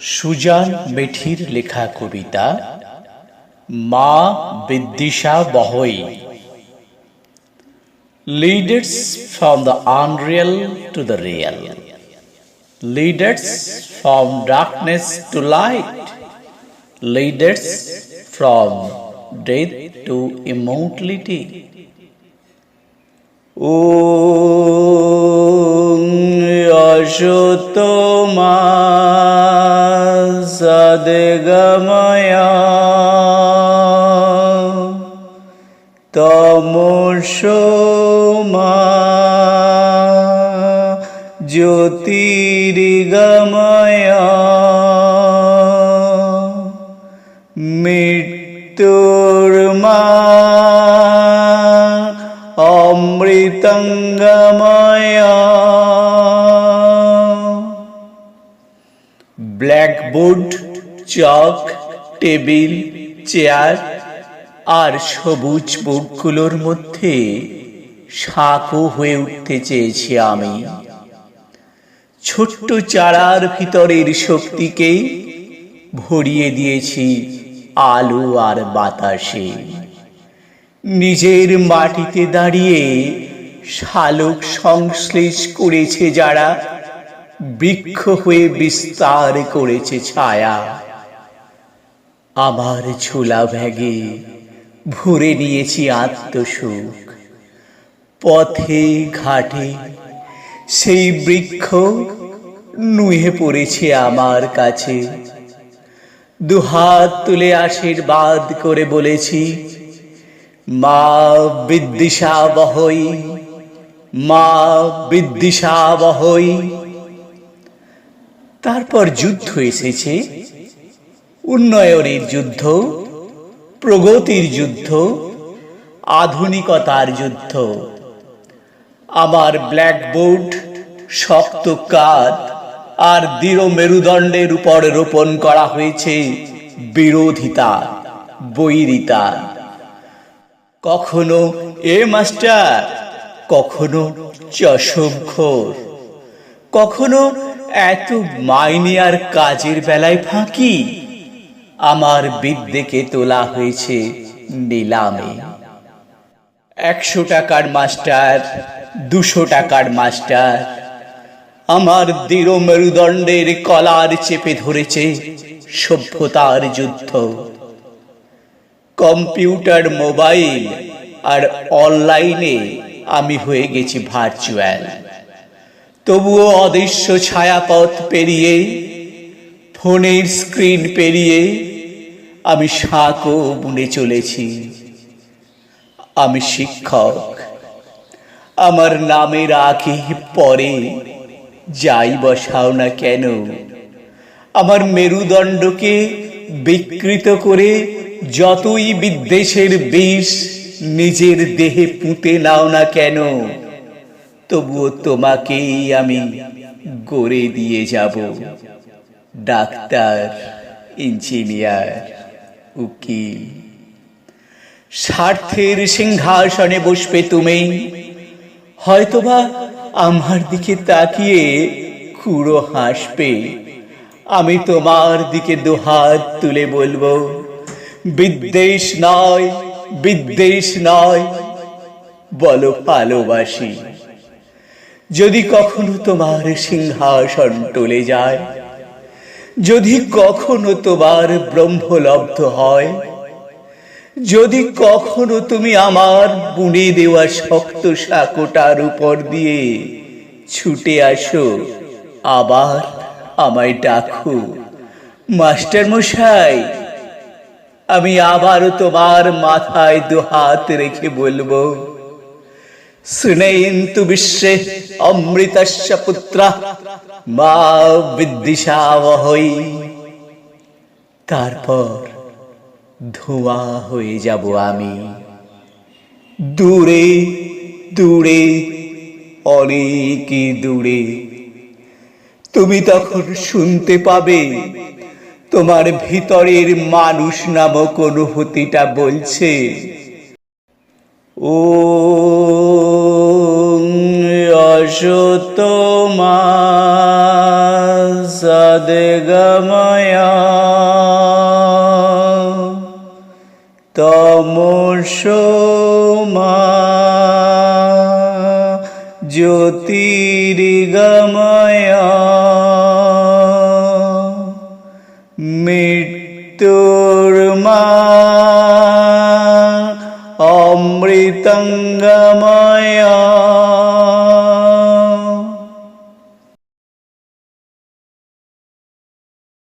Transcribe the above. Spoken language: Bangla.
সুজান মেঠির লেখা কবিতা, মা বিদ্বিষা বহই। Leaders from the unreal to the real leaders from darkness to light leaders from death to immortality ও অসতমা सद्गमया तमुषोमा ज्योतिर्गमया मृत्युर्मा अमृतङ्गमा ব্ল্যাকবোর্ড, চক, টেবিল, চেয়ার আর সবুজ বুকগুলোর মধ্যে সাঁকো হয়ে উঠতে চেয়েছি আমি। ছোট্ট চারার ভিতরের শক্তিকে ভরিয়ে দিয়েছি আলো আর বাতাসে। নিজের মাটিতে দাঁড়িয়ে শালক সংশ্লেষ করেছে যারা বৃক্ষ হয়ে বিস্তার করেছে ছায়া। আমার ছোলা ব্যাগে ভরে নিয়েছি আত্মসুখ। পথে ঘাটে সেই বৃক্ষ নুয়ে পড়েছে আমার কাছে। দুহাত তুলে আশীর্বাদ করে বলেছি, মা বিদ্দিশা বহই মা বিদ্দিশা বহই তারপর যুদ্ধ এসেছে। উন্নয়নের যুদ্ধ, প্রগতির যুদ্ধ, আধুনিকতার যুদ্ধ। আমার ব্ল্যাকবোর্ড শক্ত কাঠ আর দৃঢ় মেরুদণ্ডের উপর রোপণ করা হয়েছে বিরোধিতা, বৈরিতা। কখনো এ মাস্টার, কখনো চশম কখনো এত মাইনে আর কাজের বেলায় ফাঁকি। আমার বিদ্যেকে তোলা হয়েছে নিলামে। একশো টাকার মাস্টার, দুশো টাকার মাস্টার। আমার দৃঢ় মেরুদণ্ডের কলার চেপে ধরেছে সভ্যতার যুদ্ধ। কম্পিউটার, মোবাইল আর অনলাইনে আমি হয়ে গেছি ভার্চুয়াল তবুও অদৃশ্য ছায়াপথ পেরিয়ে, ফোনের স্ক্রিন পেরিয়ে আমি শাঁকও বুনে চলেছি। আমি শিক্ষক, আমার নামের আগে পরে যাই বসাও না কেন, আমার মেরুদণ্ডকে বিকৃত করে যতই বিদ্বেষের বিষ নিজের দেহে পুঁতে নাও না কেন তবুও তোমাকেই আমি গড়ে দিয়ে যাব। ডাক্তার, ইঞ্জিনিয়ার, উকিল। স্বার্থের সিংহাসনে বসবে তুমি। হয়তোবা আমার দিকে তাকিয়ে খুঁড়ো হাসবে। আমি তোমার দিকে দুহাত তুলে বলব, বিদ্বেষ নয় বিদ্বেষ নয়, বলো ভালোবাসি। যদি কখনো তোমার সিংহাসন টলে যায়, যদি কখনো তোমার ব্রহ্মলব্ধ হয়, যদি কখনো তুমি আমার বুনে দেওয়া শক্ত সাকোটার উপর দিয়ে ছুটে আসো, আবার আমায় ডাকো মাস্টার মশাই আমি আবারও তোমার মাথায় দু হাত রেখে বলব শুনেন্তু বিশ্বে অমৃতস্য পুত্র মা বিদ্দিশা বহই তারপর ধোঁয়া হয়ে যাব আমি দূরে দূরে অনেক দূরে তুমি তখন শুনতে পাবে তোমার ভিতরের মানুষ নামক অনুভূতিটা বলছে। অসতমা সদগময়া তমসোমা জ্যোতির্গময়া অমৃতঙ্গময়া